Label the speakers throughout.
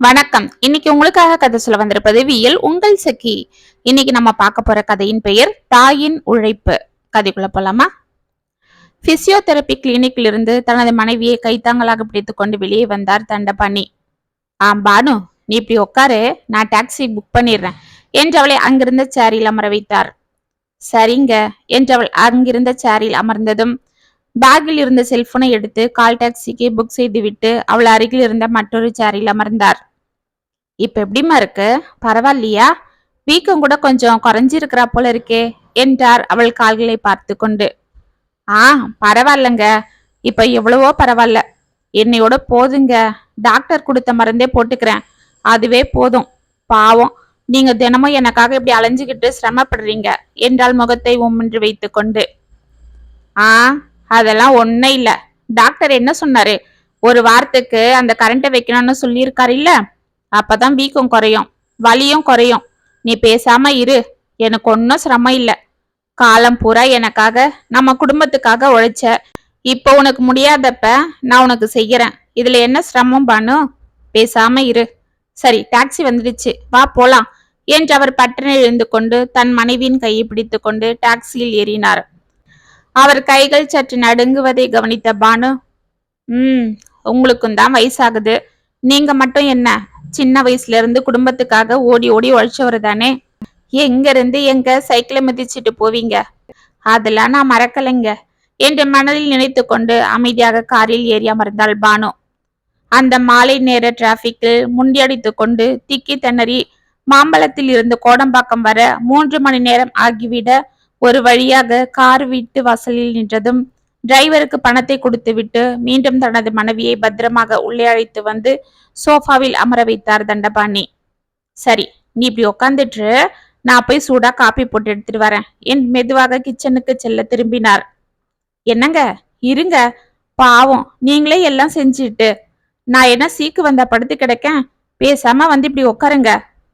Speaker 1: வணக்கம். இன்னைக்கு உங்களுக்காக கதை சொல்ல வந்திருப்பது வியல் உங்கள் சக்கி இன்னைக்கு நம்ம பார்க்க போற கதையின் பெயர் தாயின் உழைப்பு. கதைக்குள்ள போலாமா? பிசியோதெரபி கிளினிக்கில் இருந்து தனது மனைவியை கைத்தாங்களாக பிடித்து கொண்டு வெளியே வந்தார் தண்டபாணி. ஆம் பானு நீ இப்படி உட்காரு. நான் டாக்ஸி புக் பண்ணிடுறேன். என்றவளை அங்கிருந்த சேரில் அமர வைத்தார். சரிங்க. என்றவள் அங்கிருந்த சேரில் அமர்ந்ததும் பேக்கில் இருந்த செல்போனை எடுத்து கால் டாக்ஸிக்கு புக் செய்துவிட்டு அவள் அருகில் இருந்த மற்றொரு சேரில் அமர்ந்தார். இப்ப எப்படிம்மா இருக்கு? பரவாயில்லையா? வீக்கம் கூட கொஞ்சம் குறைஞ்சிருக்கிறா போல இருக்கே என்றார் அவள் கால்களை பார்த்து கொண்டு. ஆ பரவாயில்லங்க. இப்ப எவ்வளவோ பரவாயில்ல. என்னையோட போதுங்க. டாக்டர் கொடுத்த மருந்தே போட்டுக்கிறேன். அதுவே போதும். பாவம். நீங்க தினமும் எனக்காக இப்படி அலைஞ்சுக்கிட்டு சிரமப்படுறீங்க என்றால் முகத்தை உம்மின்று வைத்து கொண்டு. ஆ அதெல்லாம் ஒன்றும் இல்ல. டாக்டர் என்ன சொன்னாரு? ஒரு வாரத்துக்கு அந்த கரண்ட்டை வைக்கணும்னு சொல்லியிருக்காரு இல்லை? அப்பதான் வீக்கம் குறையும் வலியும் குறையும். நீ பேசாம இரு எனக்கு ஒன்றும் சிரமம் இல்லை. காலம் பூரா எனக்காக நம்ம குடும்பத்துக்காக உழைச்ச. இப்போ உனக்கு முடியாதப்ப நான் உனக்கு செய்யறேன். இதுல என்ன சிரமம் பானு? பேசாம இரு. சரி டாக்ஸி வந்துடுச்சு. வா போலாம். என்று அவர் பட்டனை எழுந்து கொண்டு தன் மனைவியின் கையை பிடித்து கொண்டு டாக்ஸியில் ஏறினார். அவர் கைகள் சற்று நடுங்குவதை கவனித்த பானு ம் உங்களுக்கும் தான் வயசாகுது. நீங்க மட்டும் என்ன? சின்ன வயசுல இருந்து குடும்பத்துக்காக ஓடி ஓடி உழைச்சவர் தானே? எங்க இருந்து எங்க சைக்கிளை மிதிச்சிட்டு போவீங்க? அதெல்லாம் நான் மறக்கலைங்க. என்று மனதில் நினைத்து கொண்டு அமைதியாக காரில் ஏறி அமர்ந்தாள் பானு. அந்த மாலை நேர டிராபிக்கில் முண்டியடித்து கொண்டு திக்கி திணறி மாம்பழத்தில் இருந்து கோடம்பாக்கம் வர மூன்று மணி நேரம் ஆகிவிட ஒரு வழியாக கார் வீட்டு வாசலில் நின்றதும் டிரைவருக்கு பணத்தை கொடுத்துவிட்டு மீண்டும் தனது மனைவியை பத்திரமாக உள்ளே அழைத்து வந்து சோஃபாவில் அமர வைத்தார் தண்டபாணி. சரி நீ இப்படி உக்காந்துட்டு நான் போய் சூடா காப்பி போட்டு எடுத்துட்டு வரேன். என் மெதுவாக கிச்சனுக்கு செல்ல திரும்பினார். என்னங்க? இருங்க. பாவம். நீங்களே எல்லாம் செஞ்சுட்டு. நான் என்ன சீக்கு வந்தா படுத்து கிடக்கேன்? பேசாம வந்து இப்படி உட்காருங்க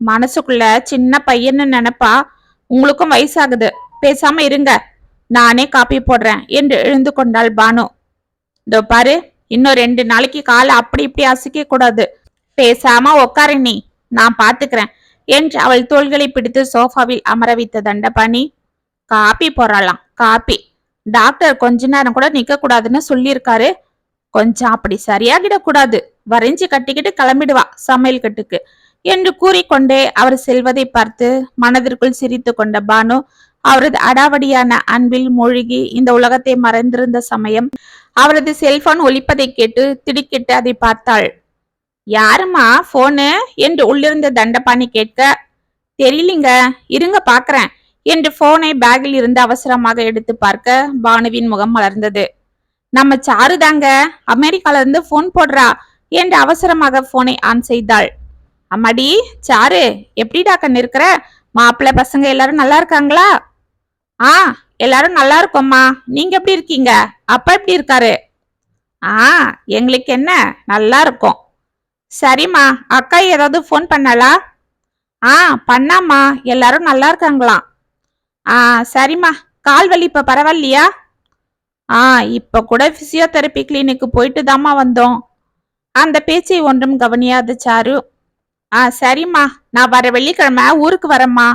Speaker 1: மனசுக்குள்ள சின்ன பையன்னு நினைப்பா. உங்களுக்கும் வயசாகுது. பேசாம இருங்க. நானே காப்பி போடுறேன் என்று எழுந்து கொண்டாள் பானு. இதோ பாரு இன்னும் ரெண்டு நாளைக்கு காலை அப்படி இப்படி அசைக்க கூடாது. பேசாம உக்காரு நீ நான் பாத்துக்கிறேன் என்று அவள் தோள்களை பிடித்து சோஃபாவில் அமர வைத்த தண்டபாணி. காப்பி போடலாம் காப்பி. டாக்டர் கொஞ்ச நேரம் கூட நிக்க கூடாதுன்னு சொல்லியிருக்காரு. கொஞ்சம் அப்படி சரியாகிடக்கூடாது வரைஞ்சி கட்டிக்கிட்டு கிளம்பிடுவா சமையல் கட்டுக்கு என்று கூறிக்கொண்டே அவர் செல்வதை பார்த்து மனதிற்குள் சிரித்து கொண்ட பானு அவரது அடாவடியான அன்பில் மூழ்கி இந்த உலகத்தை மறைந்திருந்த சமயம் அவரது செல்போன் ஒலிப்பதை கேட்டு திடுக்கிட்டு அதை பார்த்தாள். யாருமா போனு என்று உள்ளிருந்த தண்டபாணி கேட்க தெரியலிங்க இருங்க பாக்குறேன் என்று போனை பேக்கில் இருந்து அவசரமாக எடுத்து பார்க்க பானுவின் முகம் மலர்ந்தது. நம்ம சாரு தாங்க அமெரிக்கால இருந்து போன் போடுறா என்று அவசரமாக போனை ஆன் செய்தாள். அம்மாடி சாரு எப்படிடா கண்ணு இருக்கிற மாப்பிள்ளை பசங்க எல்லாரும் நல்லா இருக்காங்களா? ஆ எல்லாரும் நல்லா இருக்கோம்மா நீங்க எப்படி இருக்கீங்க? அப்பா எப்படி இருக்காரு? ஆ எங்களுக்கு என்ன? நல்லா இருக்கும் சரிம்மா அக்கா ஏதாவது ஃபோன் பண்ணலா ஆ பண்ணாம்மா. எல்லாரும் நல்லா இருக்காங்களாம் ஆ சரிம்மா. கால் வலி இப்போ பரவாயில்லையா? ஆ இப்போ கூட ஃபிசியோதெரப்பி கிளினிக்கு போயிட்டு தாம்மா வந்தோம். அந்த பேச்சை ஒன்றும் கவனியாத சாரு. ஆ சரிம்மா. நான் வர வெள்ளிக்கிழமை ஊருக்கு வரேம்மா.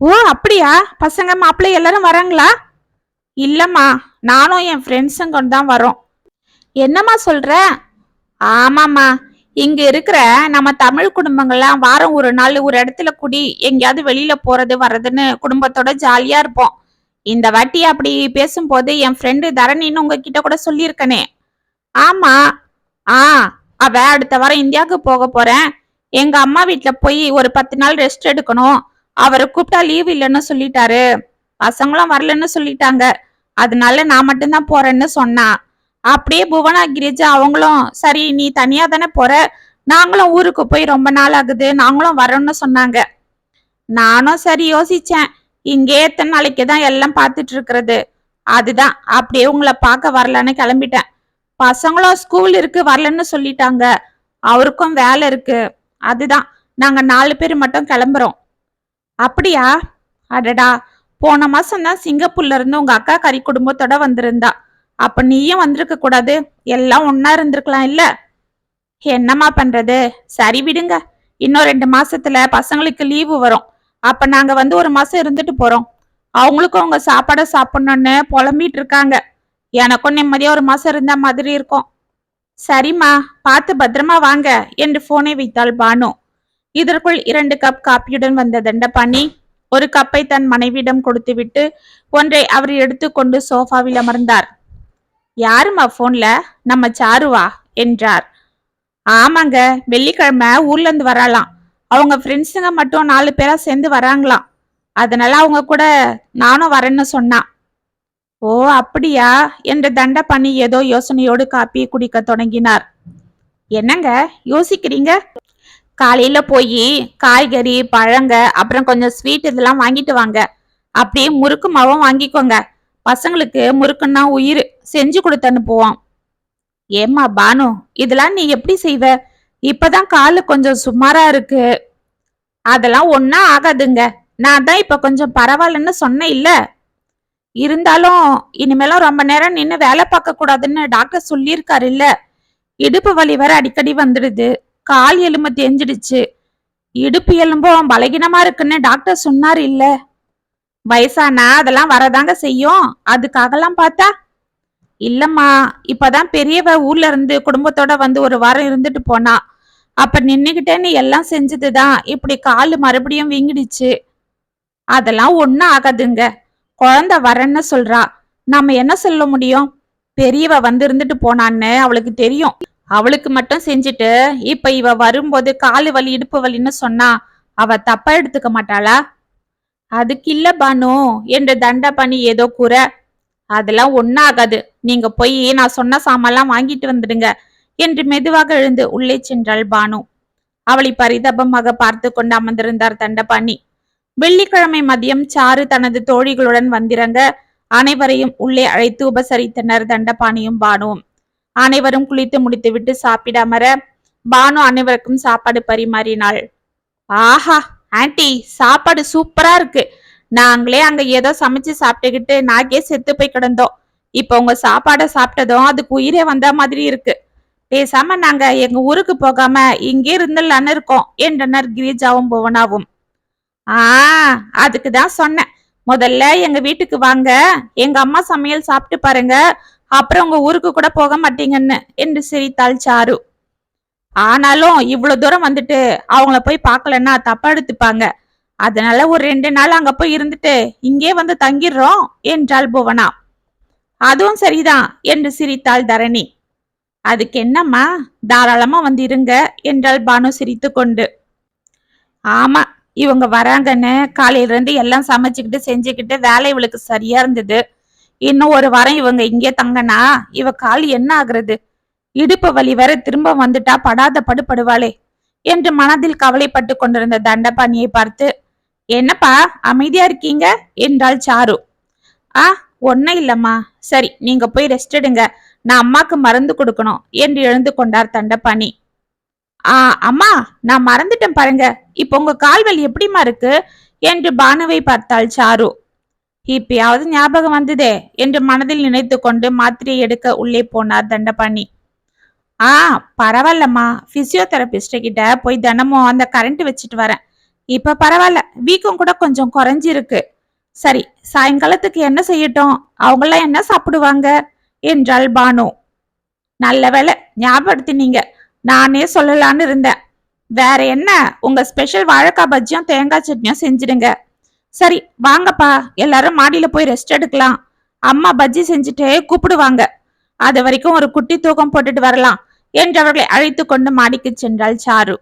Speaker 1: ஓ அப்படியா? பசங்க மாப்பிள்ளை எல்லாரும் வராங்களா? இல்லைம்மா நானும் என் ஃப்ரெண்ட்ஸும் கொண்டு தான் வரோம். என்னம்மா சொல்ற? ஆமாம்மா இங்க இருக்கிற நம்ம தமிழ் குடும்பங்கள்லாம் வாரம் ஒரு நாள் ஒரு இடத்துல குடி எங்கேயாவது வெளியில போறது வர்றதுன்னு குடும்பத்தோட ஜாலியா இருப்போம். இந்த வாட்டி அப்படி பேசும்போது என் ஃப்ரெண்டு தரணின்னு உங்ககிட்ட கூட சொல்லியிருக்கனே. ஆமா. ஆ அவ அடுத்த வாரம் இந்தியாவுக்கு போக போறேன். எங்க அம்மா வீட்டில் போய் ஒரு பத்து நாள் ரெஸ்ட் எடுக்கணும். அவரை கூப்பிட்டா லீவ் இல்லைன்னு சொல்லிட்டாரு. பசங்களும் வரலன்னு சொல்லிட்டாங்க. அதனால நான் மட்டும்தான் போறேன்னு சொன்னா. அப்படியே புவனா கிரிஜா அவங்களும் சரி நீ தனியா தானே போற? நாங்களும் ஊருக்கு போய் ரொம்ப நாள் ஆகுது. நாங்களும் வரோம்னு சொன்னாங்க. நானும் சரி யோசிச்சேன். இங்கே எத்தனை நாளைக்கு தான் எல்லாம் பார்த்துட்டு இருக்கிறது? அதுதான். அப்படியே உங்களை பார்க்க வரலன்னு கிளம்பிட்டேன். பசங்களும் ஸ்கூல் இருக்கு வரலன்னு சொல்லிட்டாங்க. அவருக்கும் வேலை இருக்கு. அதுதான். நாங்க நாலு பேர் மட்டும் கிளம்புறோம். அப்படியா? அடடா போன மாசம் தான் சிங்கப்பூர்ல இருந்து உங்க அக்கா கறி குடும்பத்தோட வந்திருந்தா. அப்ப நீயும் வந்திருக்க கூடாது. எல்லாம் ஒன்னா இருந்திருக்கலாம் இல்ல? என்னம்மா பண்றது? சரி விடுங்க. இன்னும் ரெண்டு மாசத்துல பசங்களுக்கு லீவு வரும். அப்ப நாங்க வந்து ஒரு மாசம் இருந்துட்டு போறோம். அவங்களுக்கும் அவங்க சாப்பாடை சாப்பிடணும்னு புலம்பிட்டு இருக்காங்க. எனக்கும் நிம்மதியா ஒரு மாசம் இருந்த மாதிரி இருக்கும். சரிம்மா பார்த்து பத்திரமா வாங்க. என்று போனை வைத்தாள் பானு. இதற்குள் இரண்டு கப் காப்பியுடன் வந்த தண்டபாணி ஒரு கப்பை தன் மனைவியிடம் கொடுத்துவிட்டு ஒன்றை அவர் எடுத்துக்கொண்டு சோஃபாவில் அமர்ந்தார். யாரும்மா போன்ல நம்ம சாருவா? என்றார். ஆமாங்க வெள்ளிக்கிழமை ஊர்ல இருந்து வரலாம் அவங்க ஃப்ரெண்ட்ஸுங்க மட்டும் நாலு பேரா சேர்ந்து வராங்களாம். அதனால அவங்க கூட நானும் வரேன்னு சொன்னான் ஓ அப்படியா? என்று தண்டபாணி ஏதோ யோசனையோடு காப்பியை குடிக்க தொடங்கினார். என்னங்க? யோசிக்கிறீங்க? காலையில போய் காய்கறி பழங்க அப்புறம் கொஞ்சம் ஸ்வீட் இதெல்லாம் வாங்கிட்டு வாங்க. அப்படியே முறுக்கு மாவும் வாங்கிக்கோங்க. பசங்களுக்கு முறுக்குன்னா உயிர். செஞ்சு கொடுத்து அனுப்புவோம். ஏம்மா பானு இதெல்லாம் நீ எப்படி செய்வ? இப்பதான் காலு கொஞ்சம் சுமாரா இருக்கு. அதெல்லாம் ஒன்னா ஆகாதுங்க. நான் தான் இப்ப கொஞ்சம் பரவாயில்லன்னு சொன்னேன் இல்ல? இருந்தாலும் இனிமேலும் ரொம்ப நேரம் நின்னு வேலை பார்க்க கூடாதுன்னு டாக்டர் சொல்லியிருக்காரு இல்ல? இடுப்பு வலி வேற அடிக்கடி வந்துடுது. கால் எலும்பு தேஞ்சிடுச்சு. இடுப்பு எலும்பும் பலகீனமா இருக்குன்னு டாக்டர் சொன்னார் இல்ல. வயசானா அதெல்லாம் வரதாங்க செய்யும். அதுக்காகலாம் பார்த்தா இல்லம்மா இப்பதான் பெரியவ ஊர்ல இருந்து குடும்பத்தோட வந்து ஒரு வாரம் இருந்துட்டு போனா அப்ப நின்னுகிட்டே நீ எல்லாம் செஞ்சதுதான். இப்படி காலு மறுபடியும் வீங்கிடுச்சு. அதெல்லாம் ஒண்ணும் ஆகாதுங்க. குழந்தை வரேன்னு சொல்றா. நாம என்ன சொல்ல முடியும்? பெரியவ வந்து இருந்துட்டு போனான்னு அவளுக்கு தெரியும். அவளுக்கு மட்டும் செஞ்சுட்டு இப்ப இவ வரும்போது காலு வலி இடுப்பு வலின்னு சொன்னா அவ தப்பா எடுத்துக்க மாட்டாளா? அதுக்கு இல்ல பானு என்று தண்டபாணி ஏதோ கூற அதெல்லாம் ஒன்னாகாது நீங்க போய் நான் சொன்ன சாமான்லாம் வாங்கிட்டு வந்துடுங்க என்று மெதுவாக எழுந்து உள்ளே சென்றாள் பானு. அவளை பரிதாபமாக பார்த்து கொண்டு அமர்ந்திருந்தார் தண்டபாணி வெள்ளிக்கிழமை மதியம் சாரு தனது தோழிகளுடன் வந்திறங்க அனைவரையும் உள்ளே அழைத்து உபசரித்தனர் தண்டபாணியும் பானுவும். அனைவரும் குளித்து முடித்துவிட்டு சாப்பிட அமர பானு அனைவருக்கும் சாப்பாடு பரிமாறினாள். ஆஹா ஆன்டி சாப்பாடு சூப்பரா இருக்கு. நாங்களே அங்க ஏதோ சமைச்சு சாப்பிட்டுக்கிட்டு நாக்கே செத்து போய் கிடந்தோம். இப்போ உங்க சாப்பாடை சாப்பிட்டதும் அதுக்கு உயிரே வந்த மாதிரி இருக்கு. பேசாம நாங்க எங்க ஊருக்கு போகாம இங்கே இருந்துலான்னு இருக்கோம் என்றனர் கிரிஜாவும் புவனாவும். ஆ அதுக்கு தான் சொன்னேன். முதல்ல எங்க வீட்டுக்கு வாங்க. எங்க அம்மா சமையல் சாப்பிட்டு பாருங்க. அப்புறம் உங்க ஊருக்கு கூட போக மாட்டீங்கன்னு என்று சிரித்தாள் சாரு. ஆனாலும் இவ்வளவு தூரம் வந்துட்டு அவங்கள போய் பார்க்கலன்னா தப்பா எடுத்துப்பாங்க. அதனால ஒரு ரெண்டு நாள் அங்க போய் இருந்துட்டு இங்கே வந்து தங்கிடுறோம் என்றாள் புவனா. அதுவும் சரிதான் என்று சிரித்தாள் தரணி. அதுக்கு என்னம்மா தாராளமா வந்து இருங்க என்றாள் பானு சிரித்து கொண்டு. ஆமா இவங்க வராங்கன்னு காலையில இருந்து எல்லாம் சமைச்சுக்கிட்டு செஞ்சுக்கிட்டு வேலை இவளுக்கு சரியா இருந்தது. இன்னும் ஒரு வாரம் இவங்க இங்கே தங்கனா இவ கால் என்ன ஆகுறது? இடுப்பு வலி வர திரும்ப வந்துட்டா படாத படுபடுவாளே என்று மனதில் கவலைப்பட்டு கொண்டிருந்த தண்டபாணியை பார்த்து என்னப்பா அமைதியா இருக்கீங்க? என்றாள் சாரு. ஆ ஒன்னும் இல்லம்மா. சரி நீங்க போய் ரெஸ்ட் எடுங்க. நான் அம்மாக்கு மருந்து கொடுக்கணும் என்று எழுந்து கொண்டார் தண்டபாணி. ஆ அம்மா நான் மறந்துட்டேன் பாருங்க. இப்போ உங்க கால்வலி எப்படிம்மா இருக்கு? என்று பானுவை பார்த்தாள் சாரு. இப்பயாவது ஞாபகம் வந்ததே என்று மனதில் நினைத்து கொண்டு மாத்திரையை எடுக்க உள்ளே போனார் தண்டபாணி. ஆ பரவாயில்லம்மா. பிசியோதெரபிஸ்ட கிட்ட போய் தினமும் அந்த கரண்ட் வச்சுட்டு வரேன். இப்ப பரவாயில்ல. வீக்கம் கூட கொஞ்சம் குறைஞ்சிருக்கு. சரி சாயங்காலத்துக்கு என்ன செய்யட்டும்? அவங்களாம் என்ன சாப்பிடுவாங்க? என்றாள் பானு. நல்ல வேலை ஞாபகப்படுத்தினீங்க. நானே சொல்லலான்னு இருந்தேன். வேற என்ன? உங்க ஸ்பெஷல் வாழைக்காய் பஜ்ஜியும் தேங்காய் சட்னியும் செஞ்சிடுங்க. சரி வாங்கப்பா. எல்லாரும் மாடியில போய் ரெஸ்ட் எடுக்கலாம். அம்மா பஜ்ஜி செஞ்சுட்டு கூப்பிடுவாங்க. அது வரைக்கும் ஒரு குட்டி தூக்கம் போட்டுட்டு வரலாம் என்று அவர்களை அழைத்து கொண்டு மாடிக்கு சென்றாள் சாரு.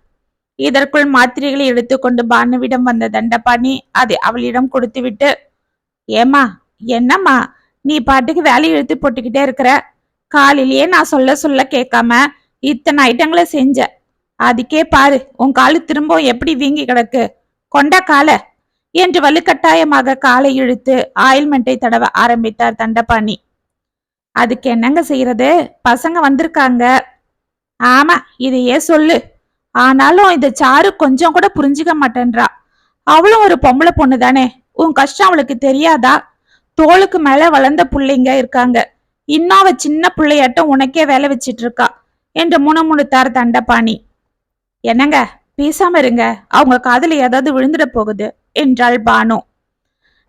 Speaker 1: இதற்குள் மாத்திரைகளை எடுத்துக்கொண்டு பானுவிடம் வந்த தண்டபாணி அதை அவளிடம் கொடுத்துவிட்டு ஏமா என்னம்மா? நீ பாட்டுக்கு வேலையை இழுத்து போட்டுக்கிட்டே இருக்கிற? காலையிலேயே நான் சொல்ல சொல்ல கேட்காம இத்தனை ஐட்டங்களை செஞ்ச. அதுக்கே பாரு உன் காலு திரும்ப எப்படி வீங்கி கிடக்கு. கொண்டா காலை. என்று வலுக்கட்டாயமாக காலை இழுத்து ஆயில்மெண்ட்டை தடவ ஆரம்பித்தார் தண்டபாணி. அதுக்கு என்னங்க செய்யறது? பசங்க வந்திருக்காங்க. ஆமா இதையே சொல்லு. ஆனாலும் இந்த சாரு கொஞ்சம் கூட புரிஞ்சுக்க மாட்டேன்றா. அவளும் ஒரு பொம்பளை பொண்ணு தானே. உன் கஷ்டம் அவளுக்கு தெரியாதா? தோளுக்கு மேல வளர்ந்த பிள்ளைங்க இருக்காங்க. இன்னும் அவ சின்ன பிள்ளையாட்டம் உனக்கே வேலை வச்சிட்டு இருக்கா என்று முணுமுணுத்தார் தண்டபாணி. என்னங்க பேசாம இருங்க. அவங்க காதல ஏதாவது விழுந்துட போகுது. என்றாள் பானு.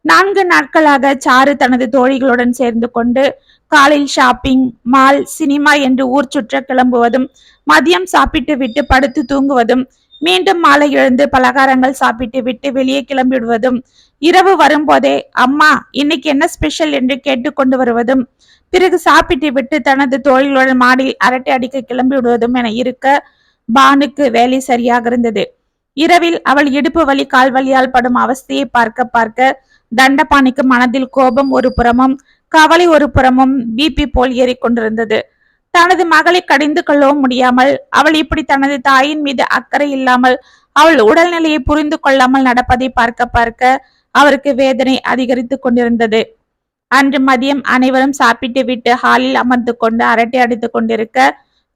Speaker 1: நான்கு நாட்களாக சாரு தனது தோழிகளுடன் சேர்ந்து கொண்டு காலையில் ஷாப்பிங் மால் சினிமா என்று ஊர் சுற்ற கிளம்புவதும் மதியம் சாப்பிட்டு விட்டு படுத்து தூங்குவதும் மீண்டும் மாலை எழுந்து பலகாரங்கள் சாப்பிட்டு விட்டு வெளியே கிளம்பிவிடுவதும் இரவு வரும்போதே அம்மா இன்னைக்கு என்ன ஸ்பெஷல் என்று கேட்டு கொண்டு வருவதும் பிறகு சாப்பிட்டு விட்டு தனது தோழிகளுடன் மாடியில் அரட்டை அடிக்க கிளம்பி விடுவதும் என இருக்க பானுக்கு வேலை சரியாக இருந்தது. இரவில் அவள் இடுப்பு வலி கால் வலியால் படும் அவஸ்தையை பார்க்க பார்க்க தண்டபாணிக்கு மனதில் கோபம் ஒரு புறமும் கவலை ஒரு புறமும் பிபி போல் ஏறிக்கொண்டிருந்தது தனது மகளை கடிந்து கொள்ளவும் முடியாமல் அவள் இப்படி தனது தாயின் மீது அக்கறை இல்லாமல் அவள் உடல்நிலையை புரிந்து கொள்ளாமல் நடப்பதை பார்க்க பார்க்க அவருக்கு வேதனை அதிகரித்து கொண்டிருந்தது. அன்று மதியம் அனைவரும் சாப்பிட்டு விட்டு ஹாலில் அமர்ந்து கொண்டு அரட்டை அடித்துக் கொண்டிருக்க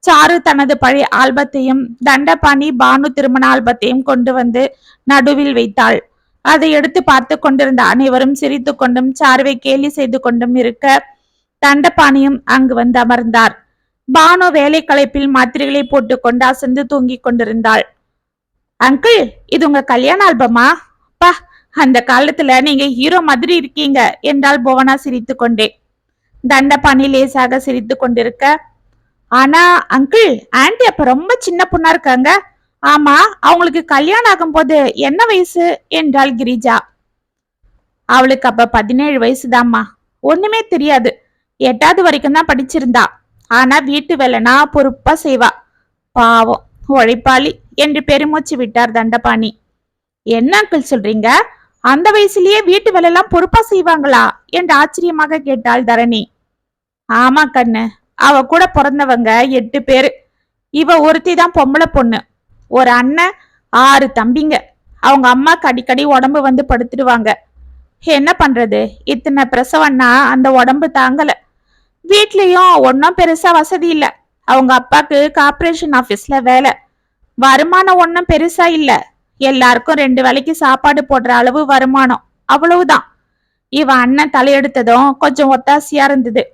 Speaker 1: சாரு தனது பழைய ஆல்பத்தையும் தண்டபாணி பானு திருமண ஆல்பத்தையும் கொண்டு வந்து நடுவில் வைத்தாள். அதை எடுத்து பார்த்து கொண்டிருந்த அனைவரும் சிரித்து கொண்டும் சாருவை கேலி செய்து கொண்டும் இருக்க தண்டபாணியும் அங்கு வந்து அமர்ந்தார். பானு வேலை களைப்பில் மாத்திரைகளை போட்டுக்கொண்டு அசந்து தூங்கிக் கொண்டிருந்தாள். அங்கிள் இது உங்க கல்யாண ஆல்பமா? பா அந்த காலத்துல நீங்க ஹீரோ மாதிரி இருக்கீங்க என்றால் புவனா சிரித்து கொண்டே. தண்டபாணி லேசாக சிரித்து கொண்டிருக்க ஆனா அங்கிள் ஆண்டி அப்ப ரொம்ப சின்ன பொண்ணா இருக்காங்க. ஆமா அவங்களுக்கு கல்யாணம் ஆகும்போது என்ன வயசு என்றாள் கிரிஜா? அவளுக்கு அப்ப பதினேழு வயசுதாம்மா. ஒண்ணுமே தெரியாது. எட்டாவது வரைக்கும் தான் படிச்சிருந்தா. ஆனா வீட்டு வேலைனா பொறுப்பா செய்வா. பாவம் உழைப்பாளி என்று பெருமூச்சு விட்டார் தண்டபாணி. என்ன அங்கிள் சொல்றீங்க? அந்த வயசுலயே வீட்டு வேலையெல்லாம் பொறுப்பா செய்வாங்களா? என்று ஆச்சரியமாக கேட்டாள் தரணி. ஆமா கண்ணு. அவ கூட பிறந்தவங்க எட்டு பேரு. இவ ஒருத்தி தான் பொம்பளை பொண்ணு. ஒரு அண்ணன் ஆறு தம்பிங்க. அவங்க அம்மாக்கு அடிக்கடி உடம்பு வந்து படுத்துடுவாங்க. என்ன பண்றது? இத்தனை பிரசவம்னா அந்த உடம்பு தாங்கல. வீட்லயும் ஒன்றும் பெருசா வசதி இல்ல. அவங்க அப்பாக்கு கார்பரேஷன் ஆபீஸ்ல வேலை. வருமானம் ஒன்றும் பெருசா இல்ல. எல்லாருக்கும் ரெண்டு வேலைக்கு சாப்பாடு போடுற அளவு வருமானம். அவ்வளவுதான். இவ அண்ணன் தலையெடுத்ததும் கொஞ்சம் ஒத்தாசையா இருந்தது.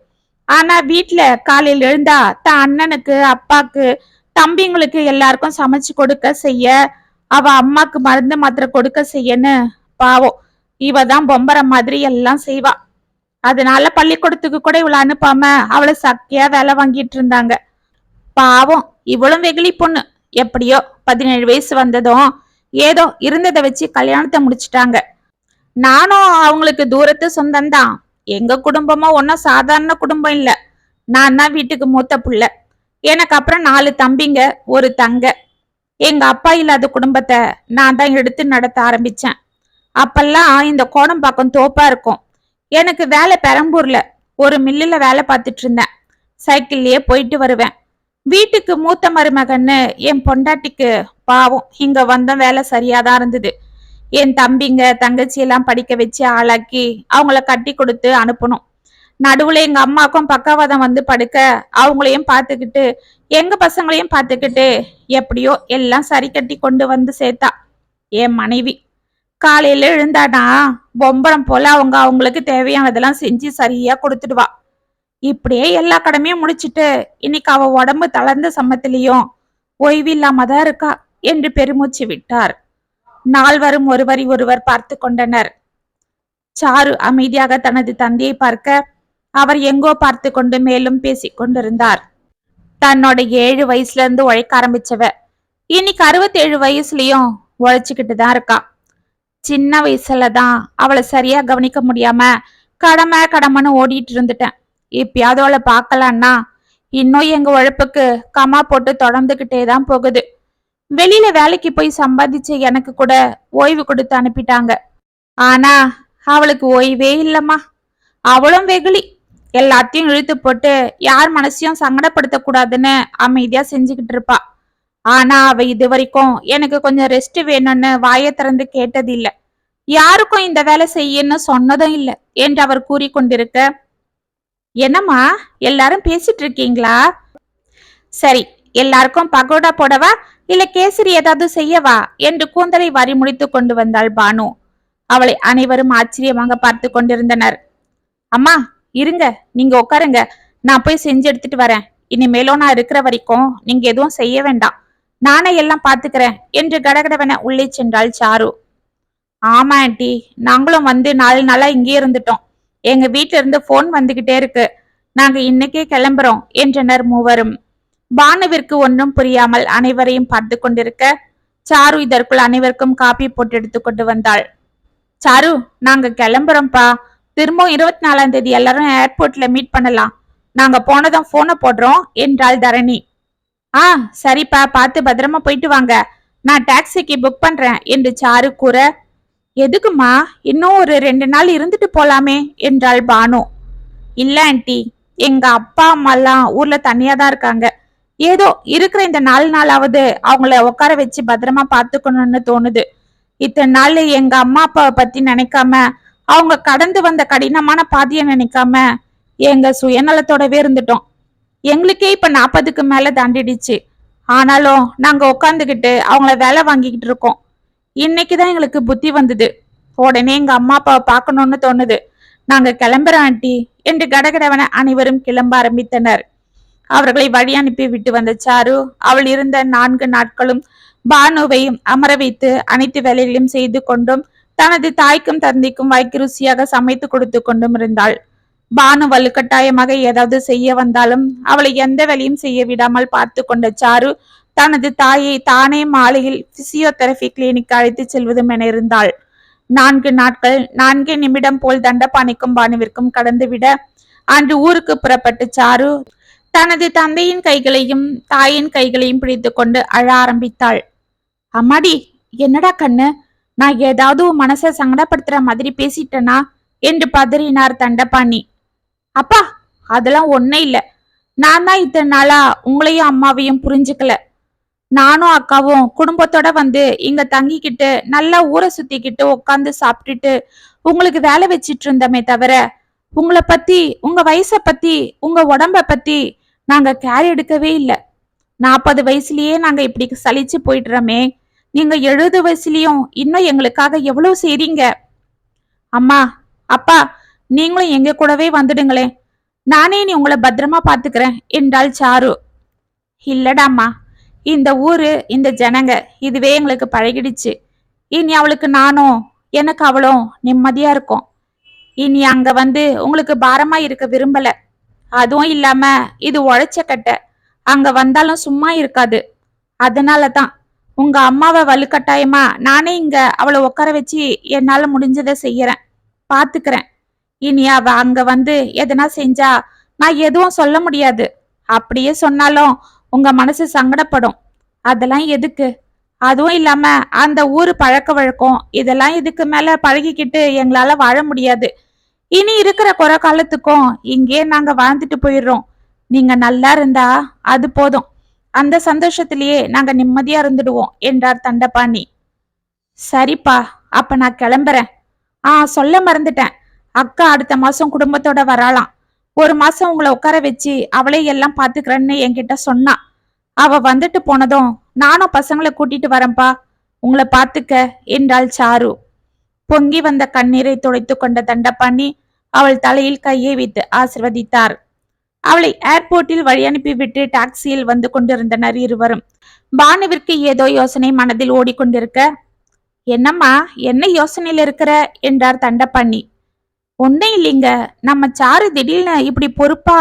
Speaker 1: ஆனா வீட்டுல காலையில் எழுந்தா தான் அண்ணனுக்கு அப்பாக்கு தம்பிங்களுக்கு எல்லாருக்கும் சமைச்சு கொடுக்க செய்ய அவ அம்மாக்கு மருந்து மாத்திரை கொடுக்க செய்யன்னு பாவம். இவ தான் பொம்பர மாதிரி எல்லாம் செய்வா. அதனால பள்ளிக்கூடத்துக்கு கூட இவளை அனுப்பாம அவளை சக்கையா வேலை வாங்கிட்டு இருந்தாங்க. பாவம் இவளும் வெகுளி பொண்ணு. எப்படியோ பதினேழு வயசு வந்ததும் ஏதோ இருந்ததை வச்சு கல்யாணத்தை முடிச்சிட்டாங்க. நானும் அவங்களுக்கு தூரத்து சொந்தம்தான். எங்க குடும்பமா ஒன்றும் சாதாரண குடும்பம் இல்ல. நான் தான் வீட்டுக்கு மூத்த புள்ள. எனக்கு அப்புறம் நாலு தம்பிங்க ஒரு தங்க. எங்க அப்பா இல்லாத குடும்பத்தை நான் தான் எடுத்து நடத்த ஆரம்பிச்சேன். அப்பெல்லாம் இந்த கோடம்பாக்கம் தோப்பா இருக்கும். எனக்கு வேலை பெரம்பூர்ல ஒரு மில்லுல வேலை பார்த்துட்டு இருந்தேன். சைக்கிள்லயே போயிட்டு வருவேன். வீட்டுக்கு மூத்த மருமகன்னு என் பொண்டாட்டிக்கு பாவம் இங்க வந்த வேலை சரியாதான் இருந்தது. என் தம்பிங்க தங்கச்சி எல்லாம் படிக்க வச்சு ஆளாக்கி அவங்கள கட்டி கொடுத்து அனுப்பணும். நடுவுல எங்க அம்மாக்கும் பக்கவாதம் வந்து படுக்க அவங்களையும் பார்த்துக்கிட்டு எங்க பசங்களையும் பார்த்துக்கிட்டு எப்படியோ எல்லாம் சரி கட்டி கொண்டு வந்து சேர்த்தா என் மனைவி. காலையில எழுந்தானா பொம்பரம் போல அவங்க அவங்களுக்கு தேவையானதெல்லாம் செஞ்சு சரியா கொடுத்துடுவா இப்படியே எல்லா கடமையும் முடிச்சிட்டு இன்னைக்கு அவ உடம்பு தளர்ந்த சமத்திலையும் ஓய்வு இல்லாம தான் இருக்கா என்று பெருமூச்சு விட்டார். நால்வரும் ஒருவரை ஒருவர் பார்த்து கொண்டனர். சாரு அமைதியாக தனது தந்தையை பார்க்க அவர் எங்கோ பார்த்து கொண்டு மேலும் பேசிக் கொண்டிருந்தார். தன்னோட ஏழு வயசுல இருந்து உழைக்க ஆரம்பிச்சவ. இன்னைக்கு அறுபத்தேழு வயசுலயும் உழைச்சுக்கிட்டு தான் இருக்கா. சின்ன வயசுல தான் அவளை சரியா கவனிக்க முடியாம கடமை கடமைன்னு ஓடிட்டு இருந்துட்டேன். இப்பயாவது அவளை பார்க்கலான்னா இன்னும் எங்க உழைப்புக்கு கமா போட்டு தொடர்ந்துகிட்டே தான் போகுது. வெளியில வேலைக்கு போய் சம்பாதிச்ச எனக்கு கூட ஓய்வு கொடுத்து அனுப்பிட்டாங்க. ஆனா அவளுக்கு ஓய்வே இல்லம்மா. அவளும் வெகுளி. எல்லாத்தையும் இழுத்து போட்டு யார் மனசையும் சங்கடப்படுத்த கூடாதுன்னு அமைதியா செஞ்சுக்கிட்டு இருப்பா. ஆனா அவ இது வரைக்கும் எனக்கு கொஞ்சம் ரெஸ்ட் வேணும்னு வாயை திறந்து கேட்டது இல்ல யாருக்கும் இந்த வேலை செய்யன்னு சொன்னதும் இல்ல என்று அவர் கூறிக்கொண்டிருக்க என்னம்மா எல்லாரும் பேசிட்டு இருக்கீங்களா? சரி எல்லாருக்கும் பகோடா போடவா இல்ல கேசரி ஏதாவது செய்யவா? என்று கூந்தலை வரி முடித்து கொண்டு வந்தாள் பானு. அவளை அனைவரும் ஆச்சரியமாக பார்த்து கொண்டிருந்தனர். அம்மா இருங்க நீங்க உட்காருங்க. நான் போய் செஞ்சு எடுத்துட்டு வரேன். இனிமேலும் நான் இருக்கிற வரைக்கும் நீங்க எதுவும் செய்ய வேண்டாம். நானே எல்லாம் பாத்துக்கிறேன் என்று கடகடவென உள்ளே சென்றாள் சாரு. ஆமா ஆண்டி. நாங்களும் வந்து நாலு நாளா இங்கே இருந்துட்டோம். எங்க வீட்ல இருந்து போன் வந்துகிட்டே இருக்கு. நாங்க இன்னைக்கே கிளம்புறோம் என்றனர் மூவரும். பானுவிற்கு ஒன்றும் புரியாமல் அனைவரையும் பார்த்து கொண்டிருக்க சாரு இதற்குள் அனைவருக்கும் காப்பி போட்டு எடுத்து கொண்டு வந்தாள். சாரு நாங்க கிளம்புறோம்ப்பா. திரும்பவும் இருபத்தி நாலாம் தேதி எல்லாரும் ஏர்போர்ட்ல மீட் பண்ணலாம். நாங்க போனதும் போனை போடுறோம் என்றாள் தரணி. ஆ சரிப்பா பார்த்து பத்திரமா போயிட்டு வாங்க. நான் டாக்ஸிக்கு புக் பண்றேன் என்று சாரு கூற. எதுக்குமா இன்னும் ஒரு ரெண்டு நாள் இருந்துட்டு போலாமே என்றாள் பானு. இல்ல ஆண்டி. எங்க அப்பா அம்மாலாம் ஊர்ல தனியா தான் இருக்காங்க. ஏதோ இருக்கிற இந்த நாலு நாளாவது அவங்கள உட்கார வச்சு பத்திரமா பாத்துக்கணும்னு தோணுது. இத்தனை நாள் எங்க அம்மா அப்பாவை பத்தி நினைக்காம அவங்க கடந்து வந்த கடினமான பாதையை நினைக்காம எங்க சுயநலத்தோடவே இருந்துட்டோம். எங்களுக்கே இப்ப நாற்பதுக்கு மேல தாண்டிடுச்சு. ஆனாலும் நாங்க உட்காந்துக்கிட்டு அவங்கள வேலை வாங்கிக்கிட்டு இருக்கோம். இன்னைக்குதான் எங்களுக்கு புத்தி வந்தது. உடனே எங்க அம்மா அப்பாவை பார்க்கணும்னு தோணுது. நாங்க கிளம்புறோம் ஆண்டி என்று கடகடவன அனைவரும் கிளம்ப ஆரம்பித்தனர். அவர்களை வழி அனுப்பி விட்டு வந்த சாரு அவள் இருந்த நான்கு நாட்களும் பானுவை அமர வைத்து அனைத்து வேலைகளையும் செய்து கொண்டும் தனது தாய்க்கும் தந்தைக்கும் வாய்க்கு ருசியாக சமைத்து கொடுத்து கொண்டும் இருந்தாள். பானு வலுக்கட்டாயமாக ஏதாவது செய்ய வந்தாலும் அவளை எந்த வேலையும் செய்ய விடாமல் பார்த்து கொண்ட சாரு தனது தாயை தானே மாலையில் பிசியோதெரபி கிளினிக் அழைத்து செல்வதும் என இருந்தாள். நான்கு நாட்கள் நான்கே நிமிடம் போல் தண்டபாணிக்கும் பானுவிற்கும் கடந்துவிட அன்று ஊருக்கு புறப்பட்டு சாரு தனது தந்தையின் கைகளையும் தாயின் கைகளையும் பிடித்து கொண்டு அழ ஆரம்பித்தாள். அம்மாடி என்னடா கண்ணு? நான் ஏதாவது உன் மனசை சங்கடப்படுத்துற மாதிரி பேசிட்டேனா? என்று பதறினார் தண்டபாணி. அப்பா அதெல்லாம் ஒண்ணே இல்ல. நான் தான் இத்தனை நாளா உங்களையும் அம்மாவையும் புரிஞ்சுக்கல. நானும் அக்காவும் குடும்பத்தோட வந்து இங்க தங்கிக்கிட்டு நல்லா ஊரை சுத்திக்கிட்டு உட்காந்து சாப்பிட்டுட்டு உங்களுக்கு வேலை வச்சிட்டு இருந்தமே தவிர உங்களை பத்தி உங்க வயசை பத்தி உங்க உடம்ப பத்தி நாங்க கேர் எடுக்கவே இல்லை. நாற்பது வயசுலயே நாங்க இப்படி சலிச்சு போயிடுறோமே. நீங்க எழுபது வயசுலயும் இன்னும் எங்களுக்காக எவ்வளவு செய்றீங்க? அம்மா அப்பா நீங்களும் எங்க கூடவே வந்துடுங்களேன் நானே நீ உங்களை பத்திரமா பாத்துக்கிறேன் என்றாள் சாரு. இல்லடாம்மா இந்த ஊரு இந்த ஜனங்க இதுவே எங்களுக்கு பழகிடுச்சு. இனி அவளுக்கு நானும் எனக்கு அவளும் நிம்மதியா இருக்கும். இனி அங்க வந்து உங்களுக்கு பாரமா இருக்க விரும்பல. அதுவும் இல்லாம இது உழைச்ச கட்டை. அங்க வந்தாலும் சும்மா இருக்காது. அதனால தான் உங்க அம்மாவை வலுக்கட்டாயமா நானே இங்க அவளை உட்கார வச்சு என்னால முடிஞ்சதை செய்யறேன். பாத்துக்கிறேன். இனி அவ அங்க வந்து எதனா செஞ்சா நான் எதுவும் சொல்ல முடியாது. அப்படியே சொன்னாலும் உங்க மனசு சங்கடப்படும். அதெல்லாம் எதுக்கு? அதுவும் இல்லாம அந்த ஊரு பழக்க வழக்கம் இதெல்லாம் இதுக்கு மேல பழகிக்கிட்டு எங்களால வாழ முடியாது. இனி இருக்கிற குறை காலத்துக்கும் இங்கே நாங்க வாழ்ந்துட்டு போயிடுறோம். நீங்க நல்லா இருந்தா அது போதும். அந்த சந்தோஷத்திலேயே நாங்க நிம்மதியா இருந்துடுவோம் என்றார் தண்டபாணி. சரிப்பா அப்ப நான் கிளம்புறேன். ஆ சொல்ல மறந்துட்டேன். அக்கா அடுத்த மாசம் குடும்பத்தோட வராளாம். ஒரு மாசம் உங்களை உட்கார வச்சு அவளே எல்லாம் பாத்துக்கிறேன்னு என்கிட்ட சொன்னா. அவ வந்துட்டு போனதும் நானும் பசங்களை கூட்டிட்டு வரேன்பா உங்களை பாத்துக்க என்றாள் சாரு. பொங்கி வந்த கண்ணீரை துடைத்து கொண்ட தண்டபாணி அவள் தலையில் கையை வைத்து ஆசிர்வதித்தார். அவளை ஏர்போர்ட்டில் வழி அனுப்பிவிட்டு டாக்ஸியில் வந்து கொண்டிருந்தனர் இருவரும். பானுவிற்கு ஏதோ யோசனை மனதில் ஓடிக்கொண்டிருக்க என்னம்மா என்ன யோசனையில் இருக்கிற? என்றார் தண்டபாணி. ஒன்னும் இல்லைங்க. நம்ம சாரு திடீர்னு இப்படி பொறுப்பா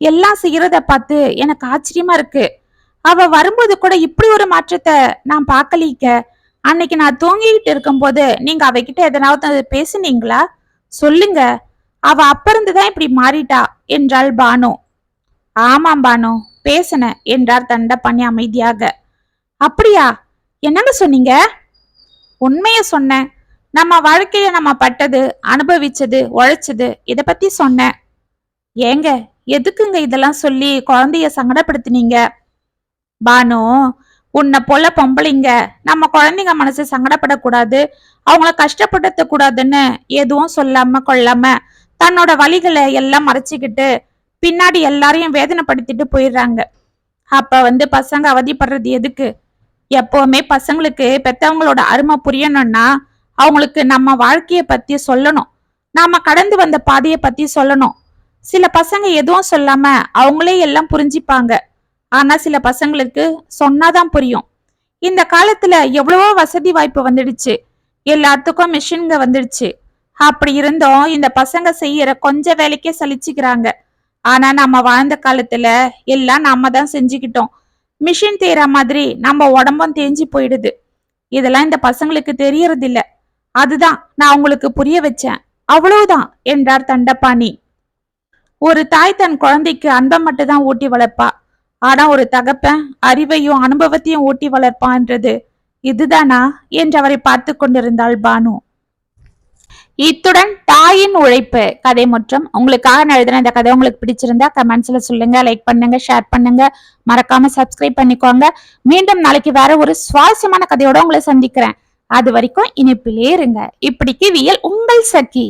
Speaker 1: எல்லாம் செய்யறத பார்த்து எனக்கு ஆச்சரியமா இருக்கு. அவ வரும்போது கூட இப்படி ஒரு மாற்றத்தை நான் பார்க்கலீங்க அன்னைக்கு நான் தூங்கிக்கிட்டு இருக்கும்போது நீங்க அவகிட்ட எதனாவது பேசுனீங்களா? சொல்லுங்க. அவ அப்ப இருந்துதான் இப்படி மாறிட்டா என்றாள் பானு. ஆமாம் பானு பேசின என்றார் தண்டபாணி அமைதியாக. அப்படியா? என்னங்க சொன்னீங்க? உண்மைய சொன்னேன். நம்ம வாழ்க்கையில நம்ம பட்டது அனுபவிச்சது உழைச்சது இத பத்தி சொன்னேன். ஏங்க எதுக்குங்க இதெல்லாம் சொல்லி குழந்தைய சங்கடப்படுத்தினீங்க? பானு உன்னை போல பொம்பளைங்க நம்ம குழந்தைங்க மனசு சங்கடப்படக்கூடாது அவங்கள கஷ்டப்படுத்த கூடாதுன்னு எதுவும் சொல்லாம கொள்ளாம தன்னோட வழிகளை எல்லாம் மறைச்சிக்கிட்டு பின்னாடி எல்லாரையும் வேதனைப்படுத்திட்டு போயிடுறாங்க. அப்ப வந்து பசங்க அவதிப்படுறது எதுக்கு? எப்பவுமே பசங்களுக்கு பெத்தவங்களோட அருமை புரியணும்னா அவங்களுக்கு நம்ம வாழ்க்கைய பத்தி சொல்லணும். நாம கடந்து வந்த பாதையை பத்தி சொல்லணும். சில பசங்க எதுவும் சொல்லாம அவங்களே எல்லாம் புரிஞ்சிப்பாங்க. ஆனா சில பசங்களுக்கு சொன்னாதான் புரியும். இந்த காலத்துல எவ்வளவோ வசதி வாய்ப்பு வந்துடுச்சு. எல்லாத்துக்கும் மிஷின்க வந்துடுச்சு. அப்படி இருந்தும் இந்த பசங்க செய்யற கொஞ்ச வேலைக்கே சலிச்சுக்கிறாங்க. ஆனா நம்ம வாழ்ந்த காலத்துல எல்லாம் நாம தான் செஞ்சுக்கிட்டோம். மிஷின் தேர மாதிரி நம்ம உடம்பும் தேஞ்சு போயிடுது. இதெல்லாம் இந்த பசங்களுக்கு தெரியறது இல்ல அதுதான் நான் உங்களுக்கு புரிய வச்சேன். அவ்வளவுதான் என்றார் தண்டபாணி. ஒரு தாய் தன் குழந்தைக்கு அன்பை மட்டும் தான் ஊட்டி வளர்ப்பா. ஆனா ஒரு தகப்பன் அறிவையும் அனுபவத்தையும் ஊட்டி வளர்ப்பான்றது இதுதானா என்று அவரை பார்த்து கொண்டிருந்தாள் பானு. இத்துடன் தாயின் உழைப்பு கதை மற்றும் உங்களுக்காக நான் எழுதின இந்த கதை உங்களுக்கு பிடிச்சிருந்தா கமெண்ட்ஸ்ல சொல்லுங்க லைக் பண்ணுங்க ஷேர் பண்ணுங்க. மறக்காம சப்ஸ்கிரைப் பண்ணிக்கோங்க. மீண்டும் நாளைக்கு வேற ஒரு சுவாரஸ்யமான கதையோட உங்களை சந்திக்கிறேன். அது வரைக்கும் இனிப்பிலே இருங்க. இப்படிக்கு வியல் உங்கள் சக்கி.